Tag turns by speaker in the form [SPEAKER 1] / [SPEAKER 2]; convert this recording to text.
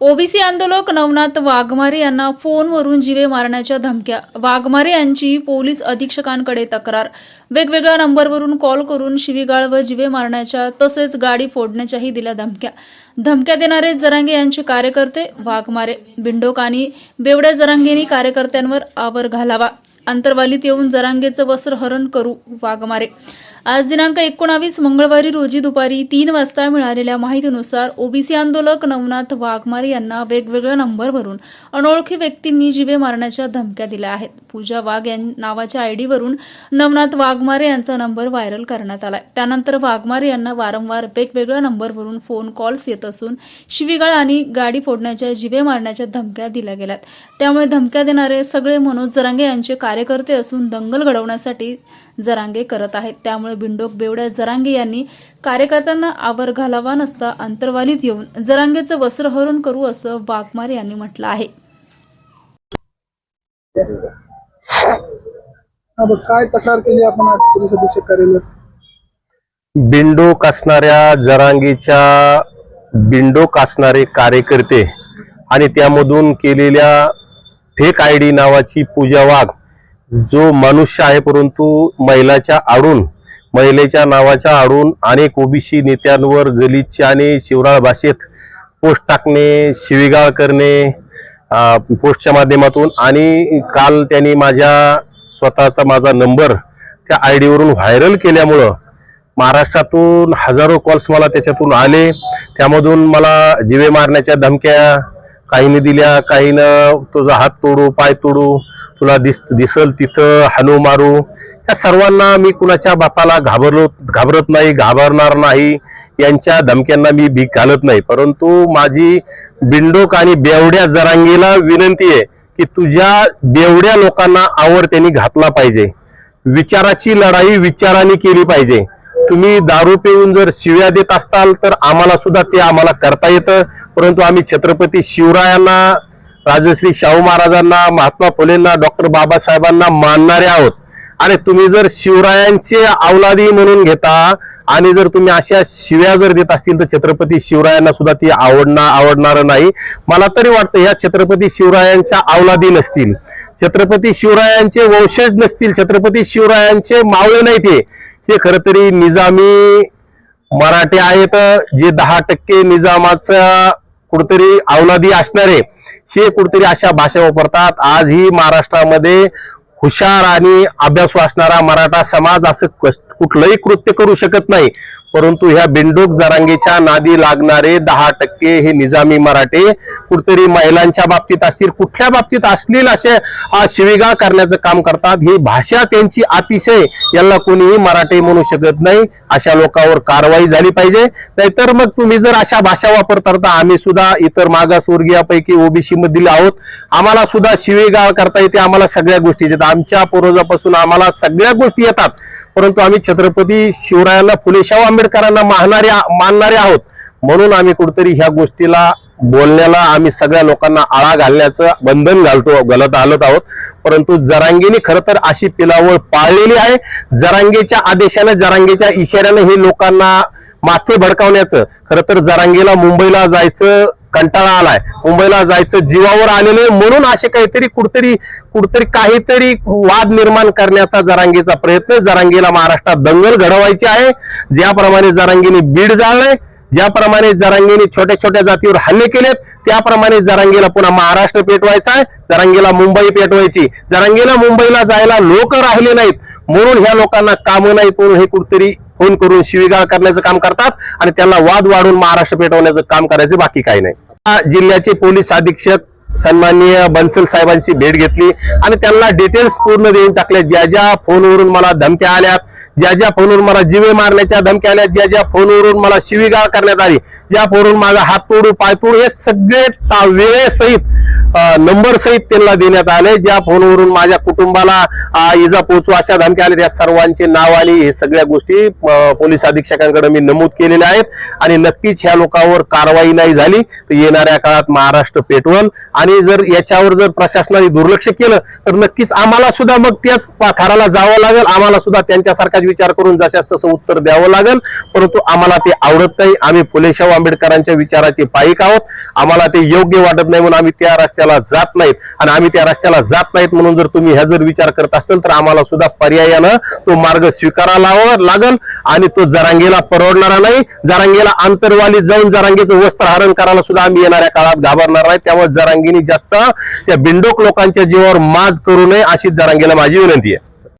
[SPEAKER 1] OBC आंदोलक नवनाथ वाघमारे यांना फोनवरून जीवे मारण्याच्या धमक्या. वाघमारे यांची पोलीस अधीक्षकांकडे तक्रार. वेगवेगळ्या नंबरवरून कॉल करून शिवीगाळ व जीवे मारण्याच्या तसेच गाडी फोडण्याच्याही दिल्या धमक्या. धमक्या देणारे जरांगे यांचे कार्यकर्ते वाघमारे. बिंडोक आणि बेवड्या जरांगेनी कार्यकर्त्यांवर आवर घालावा. अंतरवालीत येऊन जरांगेचं वस्त्रहरण करू वाघमारे. आज दिनांक एकोणावीस मंगळवारी रोजी दुपारी तीन वाजता मिळालेल्या माहितीनुसार ओबीसी आंदोलक नवनाथ वाघमारे यांना वेगवेगळ्या नंबरवरून अनोळखी व्यक्तींनी जीवे मारण्याच्या धमक्या दिल्या आहेत. पूजा वाघ या नावाच्या आयडीवरून नवनाथ वाघमारे यांचा नंबर व्हायरल करण्यात आलाय. त्यानंतर वाघमारे यांना वारंवार वेगवेगळ्या नंबरवरून फोन कॉल्स येत असून शिवीगाळ आणि गाडी फोडण्याच्या जीवे मारण्याच्या धमक्या दिल्या गेल्यात. त्यामुळे धमक्या देणारे सगळे मनोज जरांगे यांचे कार्यकर्ते असून दंगल घडवण्यासाठी जरांगे करत आहेत. त्यामुळे बिंडोक बेवड्या जरांगे यांनी कार्यकर्त्यांना आवर घालावा नसता अंतरवालीत येऊन जरांगेचं वस्त्रहरण करू असं वाघमारे यांनी म्हटलं आहे.
[SPEAKER 2] काय तक्रार केली आपण पोलीस अधीक्षक कार्यालयात?
[SPEAKER 3] बिंडोक असणाऱ्या जरांगीच्या बिंडोक असणारे कार्यकर्ते आणि त्यामधून केलेल्या फेक आय डी नावाची पूजा वाघ जो मनुष्य आहे परंतु महिलाच्या आडून महिलेच्या नावाच्या आडून अनेक ओबीसी नेत्यांवर गलिच्छ आणि शिवराळ भाषेत पोस्ट टाकणे शिवीगाळ करणे पोस्टच्या माध्यमातून आणि काल त्यांनी माझ्या स्वतःचा माझा नंबर त्या आय डीवरून व्हायरल केल्यामुळं महाराष्ट्रातून हजारो कॉल्स मला त्याच्यातून आले. त्यामधून मला जिवे मारण्याच्या धमक्या काहीने दिल्या काहीनं तुझा हात तोडू पाय तोडू तुला दिस दिसल तिथं हानू मारू. या सर्वांना मी कुणाच्या बापाला घाबरलो घाबरत नाही घाबरणार नाही. यांच्या धमक्यांना मी भीक घालत नाही. परंतु माझी बिंडोक आणि बेवड्या जरांगीला विनंती आहे की तुझ्या बेवड्या लोकांना आवर त्यांनी घातला पाहिजे. विचाराची लढाई विचाराने केली पाहिजे. तुम्ही दारू पिऊन जर शिव्या देत असताल तर आम्हाला सुद्धा ते आम्हाला करता येतं. परंतु आम्ही छत्रपती शिवरायांना राजश्री शाहू महाराजांना महात्मा फुलेंना डॉक्टर बाबासाहेबांना मानणारे आहोत. आणि तुम्ही जर शिवरायांचे अवलादी म्हणून घेता आणि जर तुम्ही अशा शिव्या जर देत असतील तर छत्रपती शिवरायांना सुद्धा ती आवडणार आवडणार नाही. मला तरी वाटतं ह्या छत्रपती शिवरायांच्या अवलादी नसतील. छत्रपती शिवरायांचे वंशज नसतील छत्रपती शिवरायांचे मावळे नाही ते हे खरं तरी निजामी मराठे आहेत जे दहा टक्के निजामाचा कुठतरी अवलादी असणारे. हे कुठतरी अशा भाषा वापरतात आज ही महाराष्ट्रामध्ये हुशार आणि अभ्यासू असणारा मराठा समाज असं कस- कुठलंही कृत्य करू शकत नाही. परंतु ह्या बिंडोक जरांगीच्या नादी लागणारे दहा टक्के हे निजामी मराठे कुठतरी महिलांच्या बाबतीत असतील कुठल्या बाबतीत असतील असे शिविगा करण्याचं काम करतात ही भाषा त्यांची अतिशय याला कोणीही मराठी म्हणू शकत नाही अशा लोकांवर कारवाई झाली पाहिजे. नाहीतर मग तुम्ही जर अशा भाषा वापरता करता आम्ही सुद्धा इतर मागासवर्गीयापैकी ओबीसी मधील आहोत. आम्हाला सुद्धा शिवीगाळ करता येते आम्हाला सगळ्या गोष्टी येतात. आमच्या पूर्वजापासून आम्हाला सगळ्या गोष्टी येतात. परंतु आम्ही छत्रपती शिवरायांना फुले शाहू आंबेडकरांना मानणारे मानणारे आहोत. म्हणून आम्ही कुठेतरी ह्या गोष्टीला बोलण्याला आम्ही सगळ्या लोकांना आळा घालण्याचं बंधन घालतो घालत आहोत. परंतु जरांगीने खरं तर अशी पिलावळ पाळलेली आहे. जरांगेच्या आदेशाने जरांगेच्या इशाऱ्याने हे लोकांना माथे भडकावण्याचं खरं तर जरांगेला मुंबईला जायचं कंटाळा आलाय. मुंबईला जायचं जीवावर आलेले म्हणून असे काहीतरी कुठतरी कुठतरी काहीतरी वाद निर्माण करण्याचा जरांगीचा प्रयत्न जरांगीला महाराष्ट्रात दंगल घडवायची आहे. ज्याप्रमाणे जरांगीने बीड जाळलंय ज्याप्रमाणे जरांगीने छोट्या छोट्या जातीवर हल्ले केलेत त्याप्रमाणे जरांगीला पुन्हा महाराष्ट्र पेटवायचा आहे. जरांगीला मुंबई पेटवायची. जरांगीला मुंबईला जायला लोक राहिले नाहीत. म्हणून ह्या लोकांना कामं नाहीत म्हणून हे कुठतरी फोन करून शिवीगाळ करण्याचं काम करतात आणि त्यांना वाद वाढून महाराष्ट्र पेटवण्याचं काम करायचं बाकी काही नाही. जिल्ह्याचे पोलीस अधीक्षक सन्माननीय बन्सल साहेबांची भेट घेतली. आणि त्यांना डिटेल्स पूर्ण देऊन टाकले. ज्या ज्या फोनवरून मला धमक्या आल्यात ज्या ज्या फोनवरून मला जीवे मारण्याच्या धमक्या आल्या ज्या ज्या फोनवरून मला शिवीगाळ करण्यात आली ज्या फोनवरून माझा हात तोडू पाय तोडू हे सगळे वेळेसहित नंबर सहित त्यांना देण्यात आले. ज्या फोनवरून माझ्या कुटुंबाला इजा पोहोचू अशा धमक्या आल्या त्या सर्वांचे नाव आली. हे सगळ्या गोष्टी पोलीस अधीक्षकांकडे मी नमूद केलेल्या आहेत. आणि नक्कीच ह्या लोकांवर कारवाई नाही झाली तर येणाऱ्या काळात महाराष्ट्र पेटवल. आणि जर याच्यावर जर प्रशासनाने दुर्लक्ष केलं तर नक्कीच आम्हाला सुद्धा मग त्याच पाथाराला जावं लागेल. आम्हाला सुद्धा त्यांच्यासारखाच विचार करून जशास तसं उत्तर द्यावं लागेल. परंतु आम्हाला ते आवडत नाही. आम्ही फुलेशाह आंबेडकरांच्या विचाराचे पायिक आहोत. आम्हाला ते योग्य वाटत नाही म्हणून आम्ही त्या रस्त्याला जात नाहीत आणि आम्ही त्या रस्त्याला जात नाहीत म्हणून जर तुम्ही ह्या जर विचार करत असाल तर आम्हाला सुद्धा पर्यायानं तो मार्ग स्वीकारावा लागल आणि तो जरांगेला परवडणारा नाही. जरांगेला आंतरवाली जाऊन जरांगेचं वस्त्रहरण करायला सुद्धा आम्ही येणाऱ्या काळात घाबरणार नाही. त्यामुळे जरांगीनी जास्त त्या बिंडोक लोकांच्या जीवावर माज करू नये अशी जरांगेला माझी विनंती आहे.